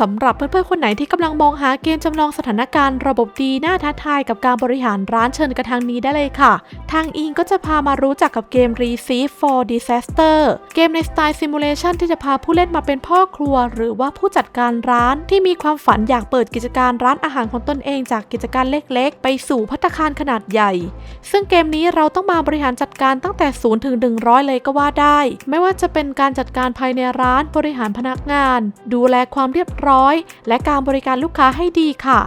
สำหรับเพื่อนๆคนไหนที่กำลังมองหาเกมจำลองสถานการณ์ระบบดีน่าท้าทายกับการบริหารร้านเชิญกระทางนี้ได้เลยค่ะ ทางอิงก็จะพามารู้จักกับเกม Receive for Disaster เกมในสไตล์ซิมูเลชันที่จะพาผู้เล่นมาเป็นพ่อครัว หรือว่าผู้จัดการร้านที่มีความฝันอยากเปิดกิจการร้านอาหารของตนเองจากกิจการเล็กๆ ไปสู่พัตตาคารขนาดใหญ่ ซึ่งเกมนี้เราต้องมาบริหารจัดการตั้งแต่0ถึง100 เลยก็ว่าได้ ไม่ว่าจะเป็นการจัดการภายในร้านบริหารพนักงาน ดูแลความเรียบร้อยและการบริการลูกค้าให้ดีค่ะ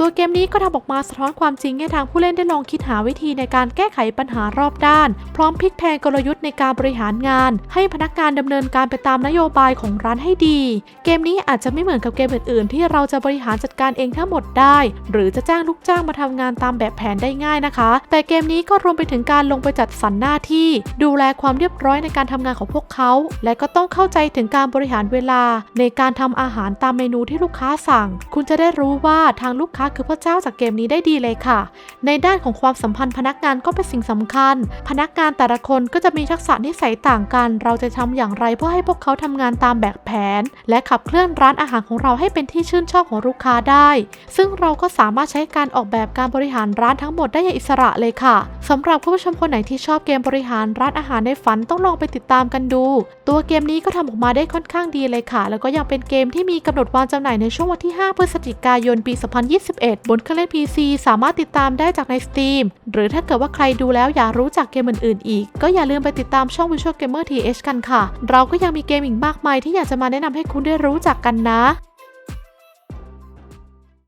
ตัวเกมนี้ก็ทำออกมาสะท้อนความจริงให้ทางผู้เล่นได้ลองคิดหาวิธีในการแก้ไขปัญหารอบด้าน พร้อมพลิกแพลงกลยุทธ์ในการบริหารงาน ให้พนักงานดำเนินการไปตามนโยบายของร้านให้ดี เกมนี้อาจจะไม่เหมือนกับเกมอื่นๆ ที่เราจะบริหารจัดการเองทั้งหมดได้ หรือจะจ้างลูกจ้างมาทำงานตามแบบแผนได้ง่ายนะคะ แต่เกมนี้ก็รวมไปถึงการลงไปจัดสรรหน้าที่ ดูแลความเรียบร้อยในการทำงานของพวกเขา และก็ต้องเข้าใจถึงการบริหารเวลา ในการทำอาหารตามเมนูที่ลูกค้าสั่ง คุณจะได้รู้ว่าทางลูกค้าคือพระเจ้าจากเกมนี้ได้ดีเลยค่ะ ในด้านของความสัมพันธ์พนักงานก็เป็นสิ่งสำคัญ พนักงานแต่ละคนก็จะมีทักษะนิสัยต่างกัน เราจะทำอย่างไรเพื่อให้พวกเขาทำงานตามแบบแผน และขับเคลื่อนร้านอาหารของเราให้เป็นที่ชื่นชอบของลูกค้าได้ ซึ่งเราก็สามารถใช้การออกแบบการบริหารร้านทั้งหมดได้อย่างอิสระเลยค่ะสำหรับคุณผู้ชมคนไหนที่ชอบเกมบริหารร้านอาหารในฝันต้องลองไปติดตามกันดู ตัวเกมนี้ก็ทำออกมาได้ค่อนข้างดีเลยค่ะ แล้วก็ยังเป็นเกมที่มีกำหนดวางจำหน่ายในช่วงวันที่ 5 พฤศจิกายน ปี2021บนเครื่องเล่น PC สามารถติดตามได้จากใน Steam หรือถ้าเกิดว่าใครดูแล้วอยากรู้จักเกมอื่นๆ อีก ก็อย่าลืมไปติดตามช่อง Visual Gamer TH กันค่ะ เราก็ยังมีเกมอีกมากมายที่อยากจะมาแนะนำให้คุณได้รู้จักกันนะ